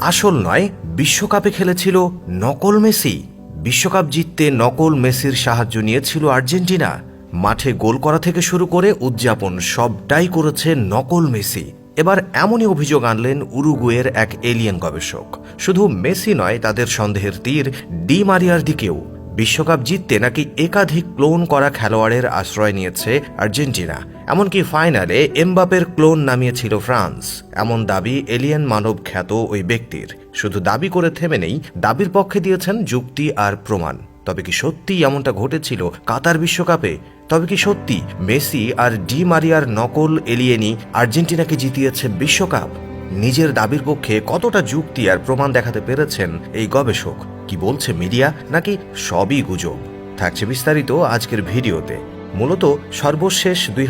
আসল নয়, বিশ্বকাপে খেলেছিল নকল মেসি। বিশ্বকাপ জিততে নকল মেসির সাহায্য নিয়েছিল আর্জেন্টিনা। মাঠে গোল করা থেকে শুরু করে উদযাপন সবটাই করেছে নকল মেসি। এবার এমনই অভিযোগ আনলেন উরুগুয়ের এক এলিয়েন গবেষক। শুধু মেসি নয়, তাদের সন্দেহের তীর ডি মারিয়ার দিকেও। বিশ্বকাপ জিততে নাকি একাধিক ক্লোন করা খেলোয়াড়ের আশ্রয় নিয়েছে আর্জেন্টিনা। এমনকি ফাইনালে এমবাপের ক্লোন নামিয়েছিল ফ্রান্স। এমন দাবি এলিয়েন মানব খ্যাত ওই ব্যক্তির। শুধু দাবি করে থেমে নেই, দাবির পক্ষে দিয়েছেন যুক্তি আর প্রমাণ। তবে কি সত্যি এমনটা ঘটেছিল কাতার বিশ্বকাপে? তবে কি সত্যি মেসি আর ডি মারিয়ার নকল এলিয়েনি আর্জেন্টিনাকে জিতিয়েছে বিশ্বকাপ? নিজের দাবির পক্ষে কতটা যুক্তি আর প্রমাণ দেখাতে পেরেছেন এই গবেষক? কি বলছে মিডিয়া? নাকি সবই গুজব? থাকছে বিস্তারিত আজকের ভিডিওতে। মূলত সর্বশেষ দুই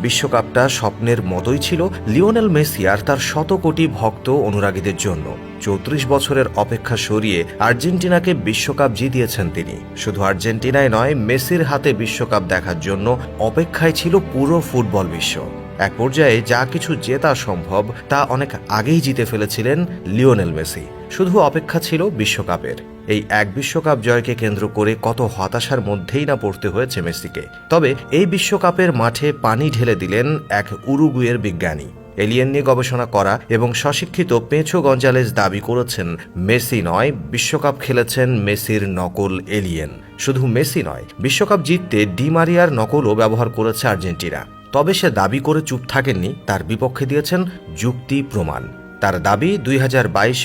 বিশ্বকাপটা স্বপ্নের মতোই ছিল লিওনেল মেসি আর তার শত কোটি ভক্ত অনুরাগীদের জন্য। চৌত্রিশ বছরের অপেক্ষা সরিয়ে আর্জেন্টিনাকে বিশ্বকাপ জিতিয়েছেন তিনি। শুধু আর্জেন্টিনায় নয়, মেসির হাতে বিশ্বকাপ দেখার জন্য অপেক্ষায় ছিল পুরো ফুটবল বিশ্ব। এক পর্যায়ে যা কিছু জেতা সম্ভব, তা অনেক আগেই জিতে ফেলেছিলেন লিওনেল মেসি। শুধু অপেক্ষা ছিল বিশ্বকাপের। এই এক বিশ্বকাপ জয়কে কেন্দ্র করে কত হতাশার মধ্যেই না পড়তে হয়েছে মেসিকে। তবে এই বিশ্বকাপের মাঠে পানি ঢেলে দিলেন এক উরুগুয়ের বিজ্ঞানী। এলিয়েন নিয়ে গবেষণা করা এবং স্বশিক্ষিত পেঁচো গঞ্জালেস দাবি করেছেন, মেসি নয়, বিশ্বকাপ খেলেছেন মেসির নকল এলিয়েন। শুধু মেসি নয়, বিশ্বকাপ জিততে ডিমারিয়ার নকলও ব্যবহার করেছে আর্জেন্টিনা। তবে সে দাবি করে চুপ থাকেননি, তার বিপক্ষে দিয়েছেন যুক্তি প্রমাণ। তার দাবি দুই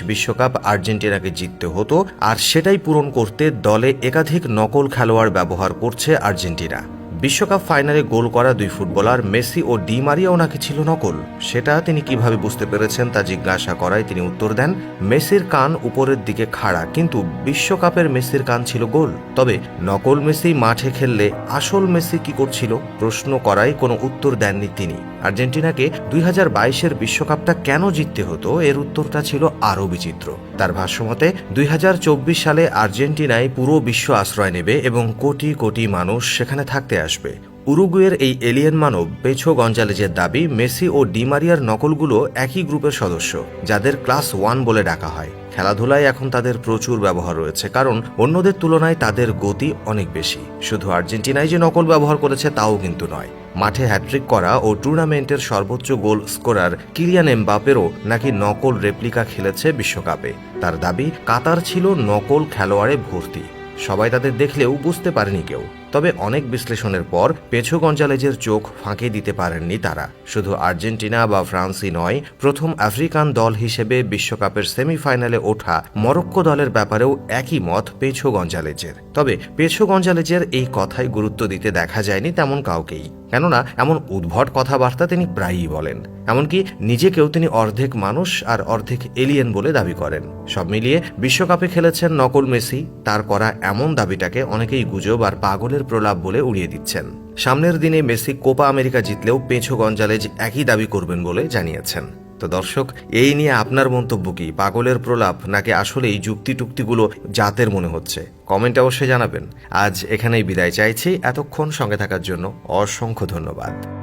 বিশ্বকাপ আর্জেন্টিনাকে জিততে হতো, আর সেটাই পূরণ করতে দলে একাধিক নকল খেলোয়াড় ব্যবহার করছে আর্জেন্টিনা। বিশ্বকাপ ফাইনালে গোল করা দুই ফুটবলার মেসি ও ডি মারিয়াও নাকি ছিল নকল। সেটা তিনি কীভাবে বুঝতে পেরেছেন তা জিজ্ঞাসা করায় তিনি উত্তর দেন, মেসির কান উপরের দিকে খাড়া, কিন্তু বিশ্বকাপের মেসির কান ছিল গোল। তবে নকল মেসি মাঠে খেললে আসল মেসি কি করছিল? প্রশ্ন করায় কোনো উত্তর দেননি তিনি। আর্জেন্টিনাকে দুই হাজার বাইশের বিশ্বকাপটা কেন জিততে হতো? এর উত্তরটা ছিল আরও বিচিত্র। তার ভাষ্যমতে, দুই হাজার চব্বিশ সালে আর্জেন্টিনায় পুরো বিশ্ব আশ্রয় নেবে এবং কোটি কোটি মানুষ সেখানে থাকতে আসবে। উরুগুয়ের এই এলিয়েন মানব পেছো গঞ্জালেজের দাবি মেসি ও ডিমারিয়ার নকলগুলো একই গ্রুপের সদস্য, যাদের ক্লাস ওয়ান বলে ডাকা হয়। খেলাধুলায় এখন তাদের প্রচুর ব্যবহার রয়েছে, কারণ অন্যদের তুলনায় তাদের গতি অনেক বেশি। শুধু আর্জেন্টিনায় যে নকল ব্যবহার করেছে তাও কিন্তু নয়। মাঠে হ্যাট্রিক করা ও টুর্নামেন্টের সর্বোচ্চ গোল স্কোরার কিলিয়ান এমবাপেরও নাকি নকল রেপ্লিকা খেলেছে বিশ্বকাপে। তার দাবি, কাতার ছিল নকল খেলোয়াড়ে ভর্তি। সবাই তাদের দেখলেও বুঝতে পারেনি কেউ। তবে অনেক বিশ্লেষণের পর পেছো গঞ্জালেজের চোখ ফাঁকে দিতে পারেননি তারা। শুধু আর্জেন্টিনা বা ফ্রান্সই নয়, প্রথম আফ্রিকান দল হিসেবে বিশ্বকাপের সেমিফাইনালে ওঠা মরক্কো দলের ব্যাপারেও একই মত পেছো গঞ্জালেজের তবে পেছো গঞ্জালেজের এই কথায় গুরুত্ব দিতে দেখা যায়নি তেমন কাউকেই। কেননা, এমন উদ্ভট কথাবার্তা তিনি প্রায়ই বলেন। এমনকি নিজেকেও তিনি অর্ধেক মানুষ আর অর্ধেক এলিয়েন বলে দাবি করেন। সব মিলিয়ে বিশ্বকাপে খেলেছেন নকল মেসি, তার করা এমন দাবিটাকে অনেকেই গুজব আর পাগলের প্রলাপ বলে উড়িয়ে দিচ্ছেন। সামনের দিনে মেসি কোপা আমেরিকা জিতলেও পেঁছো গঞ্জালেজ একই দাবি করবেন বলে জানিয়েছেন। তো দর্শক, এই নিয়ে আপনার মন্তব্য কি? পাগলের প্রলাপ নাকি আসলেই যুক্তি টুক্তিগুলো জাতের মনে হচ্ছে? কমেন্ট অবশ্যই জানাবেন। আজ এখানেই বিদায় চাইছি। এতক্ষণ সঙ্গে থাকার জন্য অসংখ্য ধন্যবাদ।